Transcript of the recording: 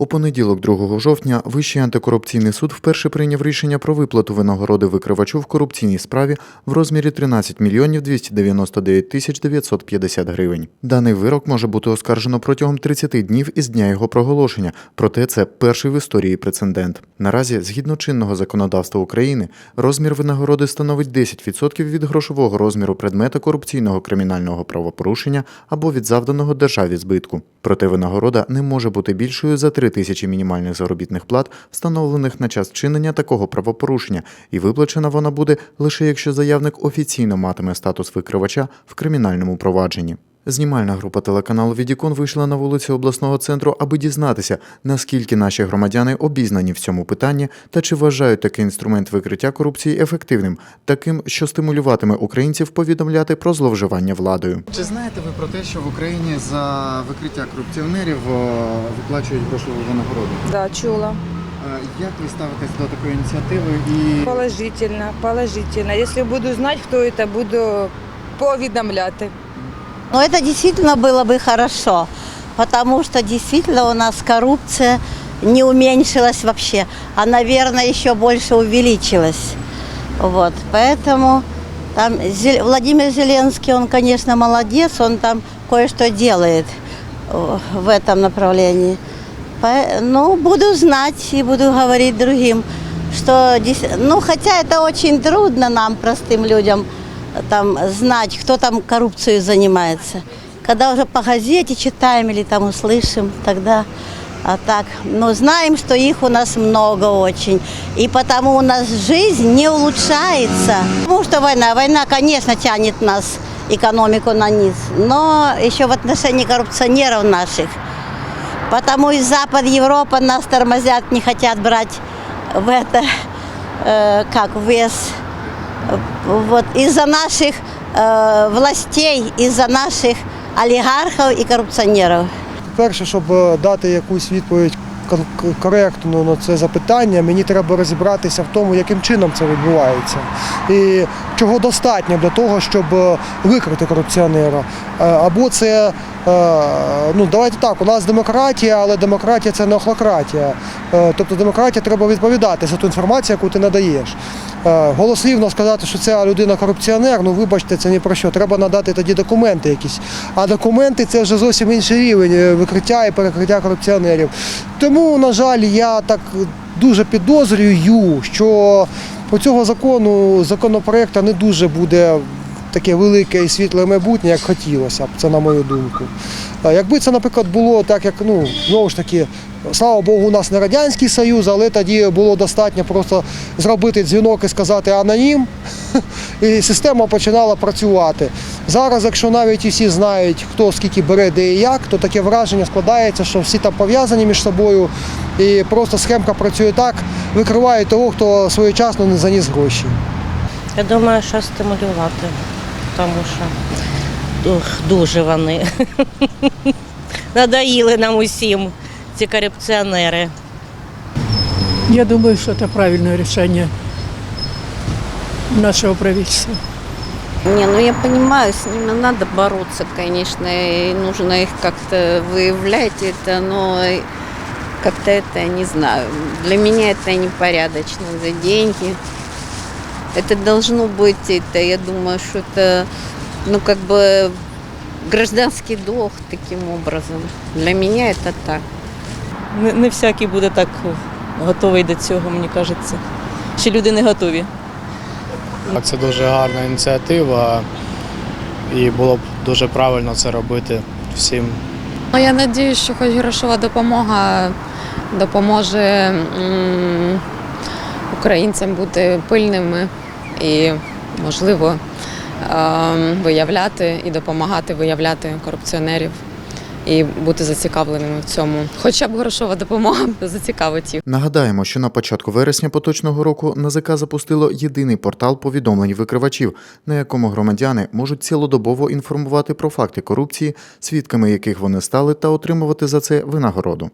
У понеділок, 2 жовтня, Вищий антикорупційний суд вперше прийняв рішення про виплату винагороди викривачу в корупційній справі в розмірі 13 мільйонів 299 тисяч 950 гривень. Даний вирок може бути оскаржено протягом 30 днів із дня його проголошення, проте це перший в історії прецедент. Наразі, згідно чинного законодавства України, розмір винагороди становить 10% від грошового розміру предмета корупційного кримінального правопорушення або від завданого державі збитку. Проте винагорода не може бути більшою за 3 тисячі мінімальних заробітних плат, встановлених на час чинення такого правопорушення, і виплачена вона буде лише якщо заявник офіційно матиме статус викривача в кримінальному провадженні. Знімальна група телеканалу Відікон вийшла на вулиці обласного центру, аби дізнатися, наскільки наші громадяни обізнані в цьому питанні та чи вважають такий інструмент викриття корупції ефективним, таким, що стимулюватиме українців повідомляти про зловживання владою. Чи знаєте ви про те, що в Україні за викриття корупціонерів виплачують грошову винагороду? Да, чула. Як ви ставитесь до такої ініціативи і Положительно, положительно. Если буду знать, кто это, буду повідомляти. Но это действительно было бы хорошо, потому что действительно у нас коррупция не уменьшилась вообще, а, наверное, еще больше увеличилась. Вот, поэтому там Владимир Зеленский, он, конечно, молодец, он там кое-что делает э, в этом направлении. Ну, буду знать и буду говорить другим, что, ну, хотя это очень трудно нам, простым людям, там знать, кто там коррупцией занимается. Когда уже по газете читаем или там услышим, тогда а так, но знаем, что их у нас много очень. И потому у нас жизнь не улучшается. Потому что война, война, конечно, тянет нас, экономику на низ. Но еще в отношении коррупционеров наших. Потому и Запад, Европа нас тормозят, не хотят брать в это, э, как вес. Вот из-за наших э, властей, из-за наших олигархов и коррупционеров. Перше, щоб е, дати якусь відповідь кон- к- коректну на це запитання, мені треба розібратися в тому, яким чином це відбувається. І чого достатньо для того, щоб е, викрити корупціонера. Е, Або це, ну давайте так, у нас демократія, але демократія це не охлократія. Тобто демократія треба відповідати за ту інформацію, яку ти надаєш. Е, Голослівно сказати, що ця людина корупціонер, ну вибачте, це ні про що. Треба надати тоді документи якісь. А документи це вже зовсім інший рівень е, викриття і перекриття корупціонерів. Тому, на жаль, я так дуже підозрюю, що у цього закону законопроекту не дуже буде таке велике і світле майбутнє, як хотілося б, це на мою думку. А Якби це, наприклад, було так, як ну знову ж таки, слава Богу, у нас не радянський союз, але тоді було достатньо просто зробити дзвінок і сказати анонім, і система починала працювати. Зараз, якщо навіть і всі знають, хто скільки бере, де і як, то таке враження складається, що всі там пов'язані між собою, і просто схемка працює так, викриває того, хто своєчасно не заніс гроші. Я думаю, що стимулювати, тому що дуже вони надоїли нам усім ці корупціонери. Я думаю, что это правильное решение нашего правительства. Не, ну я понимаю, с ними надо бороться, конечно, и нужно их как-то выявлять это, но как-то это, не знаю, для меня это непорядочно за деньги. Это должно быть, это, я думаю, что это, ну, как бы гражданский долг таким образом. Для меня это так. Не, не всякий буде так готовий до цього, мені кажеться. Ще люди не готові. Так, Це дуже гарна ініціатива, і було б дуже правильно це робити всім. Ну, я сподіваюся, що хоч грошова допомога допоможе м, українцям бути пильними і, можливо, виявляти і допомагати виявляти корупціонерів і бути зацікавленими в цьому. Хоча б грошова допомога зацікавить їх. Нагадаємо, що на початку вересня поточного року НАЗК запустило єдиний портал повідомлень викривачів, на якому громадяни можуть цілодобово інформувати про факти корупції, свідками яких вони стали, та отримувати за це винагороду.